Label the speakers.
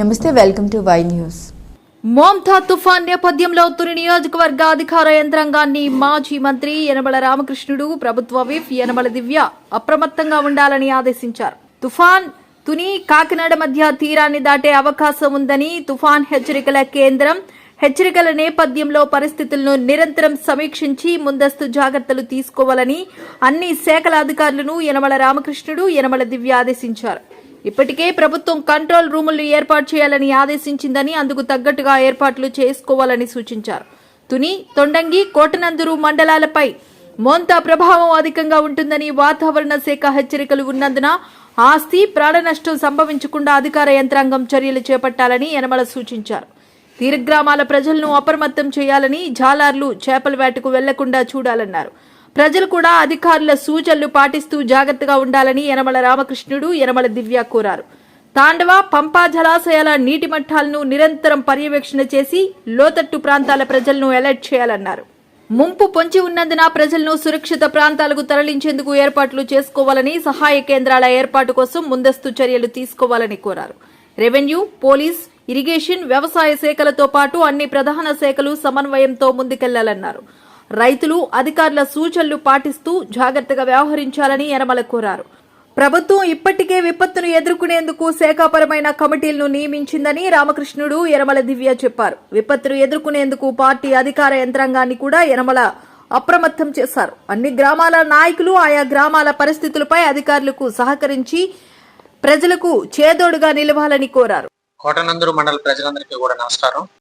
Speaker 1: నమస్తే welcome to Y news.
Speaker 2: Montha తుఫాన్ నేపథ్యంలో తుని నియోజకవర్గ అధికార యంత్రాంగాన్ని మాజీ మంత్రి యనమల రామకృష్ణుడు ప్రభుత్వ విప్ యనమల దివ్య అప్రమత్తంగా ఉండాలని ఆదేశించారు. తుఫాన్ తుని కాకినాడ మధ్య తీరాన్ని దాటే అవకాశం ఉందని తుఫాన్ హెచ్చరికల కేంద్రం హెచ్చరికల నేపథ్యంలో పరిస్థితులను నిరంతరం సమీక్షించి ముందస్తు జాగ్రత్తలు తీసుకోవాలని అన్ని శాఖల అధికారులను యనమల రామకృష్ణుడు యనమల దివ్య ఆదేశించారు. ఇప్పటికే ప్రభుత్వం కంట్రోల్ రూములు ఏర్పాటు చేయాలని ఆదేశించిందని అందుకు తగ్గట్టుగా ఏర్పాట్లు చేసుకోవాలని సూచించారు. తుని తొండంగి కోటనందూరు మండలాలపై మోంతా ప్రభావం అధికంగా ఉంటుందని వాతావరణ శాఖ హెచ్చరికలు ఉన్నందున ఆస్తి ప్రాణ నష్టం సంభవించకుండా అధికార యంత్రాంగం చర్యలు చేపట్టాలని యనమల సూచించారు. తీరగ్రామాల ప్రజలను అప్రమత్తం చేయాలని జాలార్లు చేపల వేటకు వెళ్ళకుండా చూడాలన్నారు. ప్రజలు కూడా అధికారుల సూచనలు పాటిస్తూ జాగ్రత్తగా ఉండాలని యనమల రామకృష్ణుడు యనమల దివ్య కోరారు. తాండవ పంపా జలాశయాల నీటి మట్టాలను నిరంతరం పర్యవేక్షణ చేసి లోతట్టు ప్రాంతాల ప్రజలను అలర్ట్ చేయాలన్నారు. ముంపు పొంచి ఉన్నందున ప్రజలను సురక్షిత ప్రాంతాలకు తరలించేందుకు ఏర్పాట్లు చేసుకోవాలని సహాయ కేంద్రాల ఏర్పాటు కోసం ముందస్తు చర్యలు తీసుకోవాలని కోరారు. రెవెన్యూ పోలీస్ ఇరిగేషన్ వ్యవసాయ శాఖలతో పాటు అన్ని ప్రధాన శాఖలు సమన్వయంతో ముందుకెళ్ళాలన్నారు. రైతులు అధికారుల సూచనలు పాటిస్తూ జాగ్రత్తగా వ్యవహరించాలని యనమల కోరారు. ప్రభుత్వం ఇప్పటికే విపత్తును ఎదుర్కొనేందుకు శాఖాపరమైన కమిటీలను నియమించిందని రామకృష్ణుడు యనమల దివ్య చెప్పారు. విపత్తును ఎదుర్కొనేందుకు పార్టీ అధికార యంత్రాంగాన్ని కూడా యనమల అప్రమత్తం చేశారు. అన్ని గ్రామాల నాయకులు ఆయా గ్రామాల పరిస్థితులపై అధికారులకు సహకరించి ప్రజలకు చేదోడుగా నిలవాలని కోరారు.
Speaker 3: కోటనందూరు మండల ప్రజలందరికీ కూడా నమస్కారం.